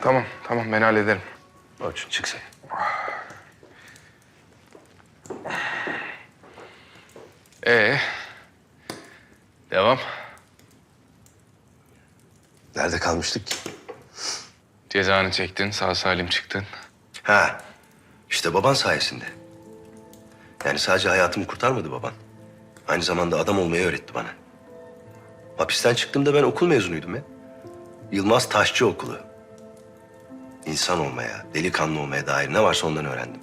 Tamam, tamam ben hallederim. Orçun çık sen. Ee, devam. Nerede kalmıştık ki? Cezanı çektin, sağ salim çıktın. Ha, işte baban sayesinde. Yani sadece hayatımı kurtarmadı baban. Aynı zamanda adam olmayı öğretti bana. Hapisten çıktığımda ben okul mezunuydum ya. Yılmaz Taşçı Okulu. İnsan olmaya, delikanlı olmaya dair ne varsa ondan öğrendim.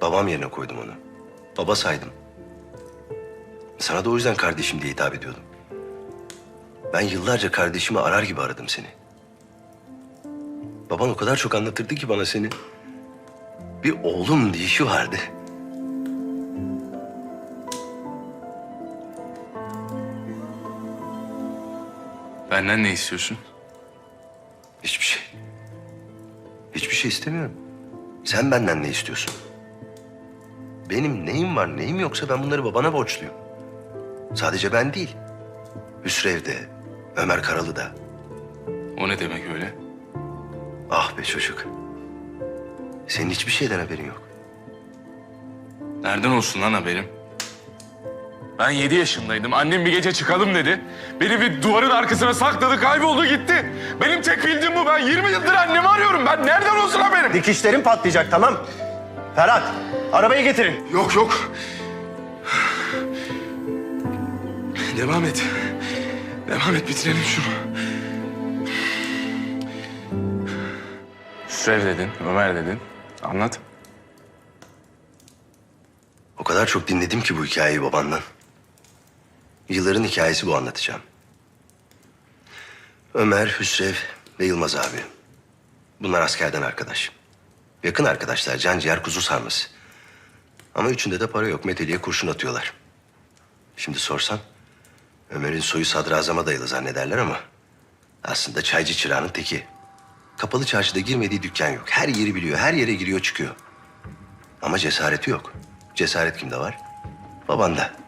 Babam yerine koydum onu. Baba saydım. Sana da o yüzden kardeşim diye hitap ediyordum. Ben yıllarca kardeşimi arar gibi aradım seni. Baban o kadar çok anlatırdı ki bana seni. Bir oğlum diyişi vardı. Benden ne istiyorsun? Hiçbir şey. Hiçbir şey istemiyorum. Sen benden ne istiyorsun? Benim neyim var neyim yoksa ben bunları babana borçluyum. Sadece ben değil. Hüsrev de, Ömer Karalı da. O ne demek öyle? Ah be çocuk. Senin hiçbir şeyden haberin yok. Nereden olsun lan haberim? Ben yedi yaşındaydım. Annem bir gece çıkalım dedi. Beni bir duvarın arkasına sakladı, kayboldu gitti. Benim tek bildiğim bu. Ben 20 yıldır annemi arıyorum. Ben nereden olsun haberim? Dikişlerin patlayacak tamam. Ferhat, arabayı getirin. Yok yok. Devam et. Devam et bitirelim şunu. Sürev dedin, Ömer dedin. Anlat. O kadar çok dinledim ki bu hikayeyi babandan. Yılların hikayesi bu anlatacağım. Ömer, Hüsrev ve Yılmaz abi. Bunlar askerden arkadaş. Yakın arkadaşlar, can ciğer kuzu sarması. Ama üçünde de para yok. Meteliğe kurşun atıyorlar. Şimdi sorsan Ömer'in soyu sadrazama dayalı zannederler ama aslında çaycı çırağının teki. Kapalı çarşıda girmediği dükkan yok. Her yeri biliyor, her yere giriyor çıkıyor. Ama cesareti yok. Cesaret kimde var? Babanda.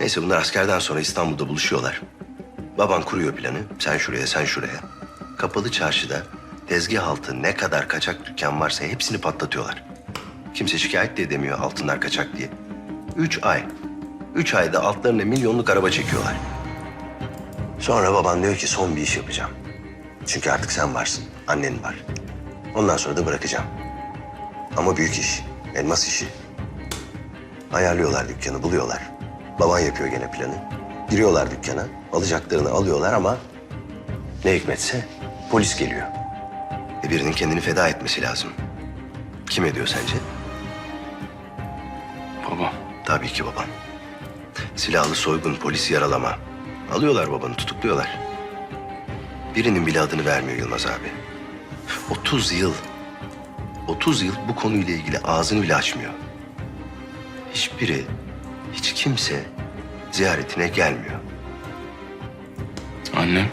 Neyse bunlar askerden sonra İstanbul'da buluşuyorlar. Baban kuruyor planı. Sen şuraya, sen şuraya. Kapalı çarşıda tezgah altı ne kadar kaçak dükkan varsa hepsini patlatıyorlar. Kimse şikayet de edemiyor altınlar kaçak diye. Üç ay. Üç ayda altlarına milyonluk araba çekiyorlar. Sonra baban diyor ki son bir iş yapacağım. Çünkü artık sen varsın, annen var. Ondan sonra da bırakacağım. Ama büyük iş, elmas işi. Ayarlıyorlar dükkanı, buluyorlar. Baban yapıyor gene planı. Giriyorlar dükkana, alacaklarını alıyorlar ama... ...ne hikmetse polis geliyor. E birinin kendini feda etmesi lazım. Kim ediyor sence? Baba. Tabii ki baban. Silahlı soygun, polisi yaralama. Alıyorlar babanı, tutukluyorlar. Birinin bile adını vermiyor Yılmaz abi. 30 yıl, 30 yıl bu konuyla ilgili ağzını bile açmıyor. Hiçbiri, hiç kimse ziyaretine gelmiyor. Annem.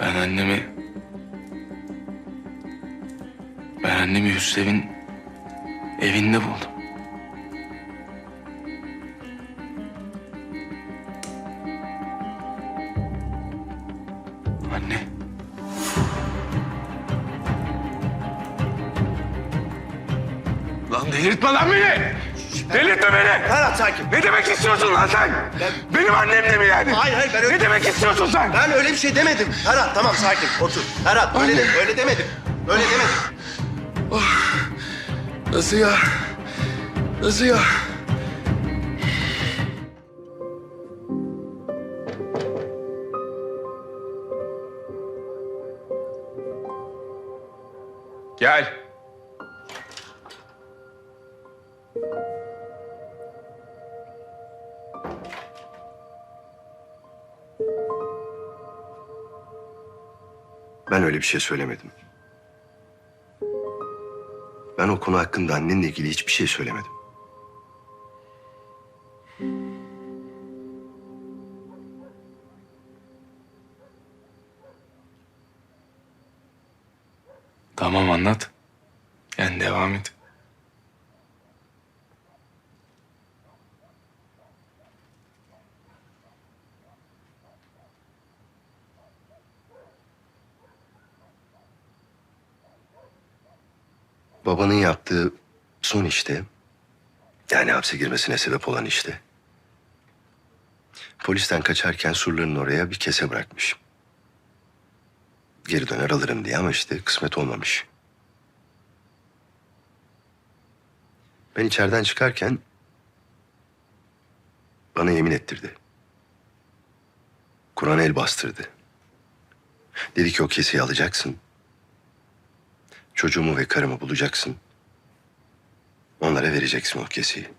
Ben annemi... Ben annemi Hüsrev'in evinde buldum. Delirtme lan beni! Delirtme beni! Ferhat sakin. Ne demek istiyorsun lan sen? Benim annem de mi yani? Hayır, hayır, ben öyle- Ne demek istiyorsun sen? Ben öyle bir şey demedim. Ferhat tamam sakin otur. Ferhat öyle, de, öyle demedim. Öyle demedim. Nasıl ya? Nasıl ya? Gel. Ben öyle bir şey söylemedim. Ben o konu hakkında annenle ilgili hiçbir şey söylemedim. Tamam anlat. Yani devam et. Babanın yaptığı son işte, yani hapse girmesine sebep olan işte. Polisten kaçarken surların oraya bir kese bırakmış. Geri döner alırım diye ama işte kısmet olmamış. Ben içeriden çıkarken bana yemin ettirdi. Kur'an'a el bastırdı. Dedi ki o keseyi alacaksın. Çocuğumu ve karımı bulacaksın. Onlara vereceksin o keseyi.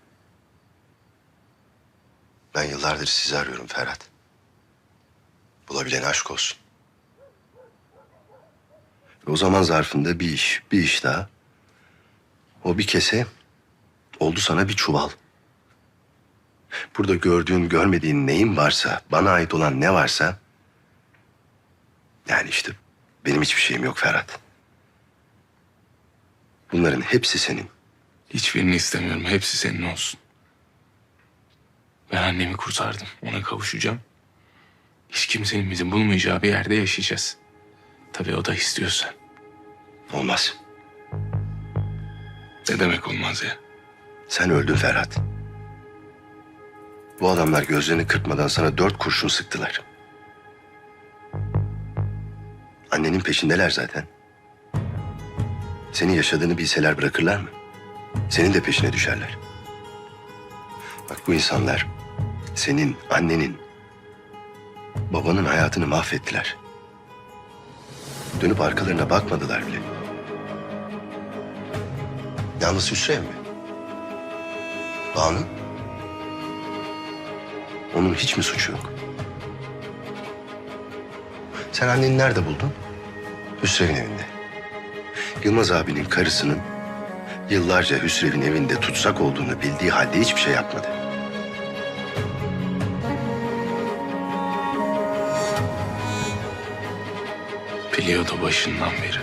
Ben yıllardır sizi arıyorum Ferhat. Bulabilen aşk olsun. O zaman zarfında bir iş, bir iş daha. O bir kese oldu sana bir çuval. Burada gördüğün, görmediğin neyin varsa, bana ait olan ne varsa... Yani işte benim hiçbir şeyim yok Ferhat. Bunların hepsi senin. Hiçbirini istemiyorum. Hepsi senin olsun. Ben annemi kurtardım. Ona kavuşacağım. Hiç kimsenin bizi bulmayacağı bir yerde yaşayacağız. Tabii o da istiyorsa. Olmaz. Ne demek olmaz ya? Sen öldün Ferhat. Bu adamlar gözlerini kırpmadan sana dört kurşun sıktılar. Annenin peşindeler zaten. Senin yaşadığını bilseler bırakırlar mı? Senin de peşine düşerler. Bak bu insanlar senin, annenin, babanın hayatını mahvettiler. Dönüp arkalarına bakmadılar bile. Yalnız Hüsrev mi? Banu? Onun hiç mi suçu yok? Sen anneni nerede buldun? Hüsrev'in evinde. Yılmaz abinin karısının yıllarca Hüsrev'in evinde tutsak olduğunu bildiği halde hiçbir şey yapmadı. Biliyordu başından beri.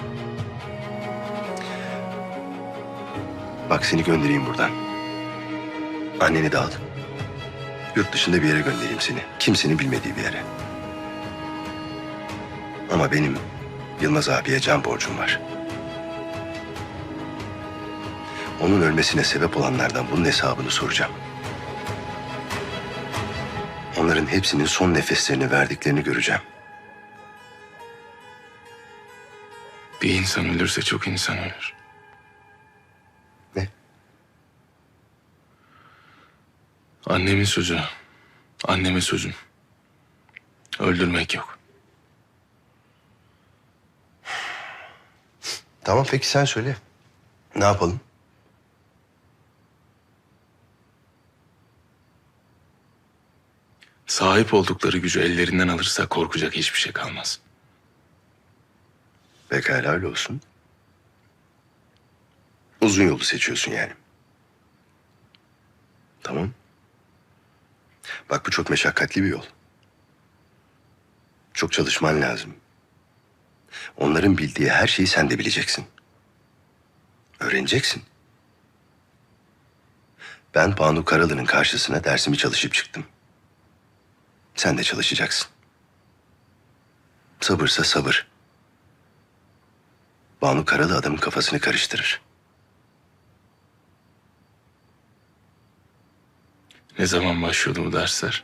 Bak seni göndereyim buradan. Anneni de al. Yurt dışında bir yere göndereyim seni. Kimsenin bilmediği bir yere. Ama benim Yılmaz abiye can borcum var. Onun ölmesine sebep olanlardan bunun hesabını soracağım. Onların hepsinin son nefeslerini verdiklerini göreceğim. Bir insan ölürse çok insan ölür. Ne? Annemin sözü. Anneme sözüm. Öldürmek yok. Tamam peki sen söyle. Ne yapalım? Sahip oldukları gücü ellerinden alırsa korkacak hiçbir şey kalmaz. Pekala öyle olsun. Uzun yolu seçiyorsun yani. Tamam. Bak bu çok meşakkatli bir yol. Çok çalışman lazım. Onların bildiği her şeyi sen de bileceksin. Öğreneceksin. Ben Banu Karalı'nın karşısına dersimi çalışıp çıktım. Sen de çalışacaksın. Sabırsa sabır. Banu Karalı adamın kafasını karıştırır. Ne zaman başlıyordu bu dersler?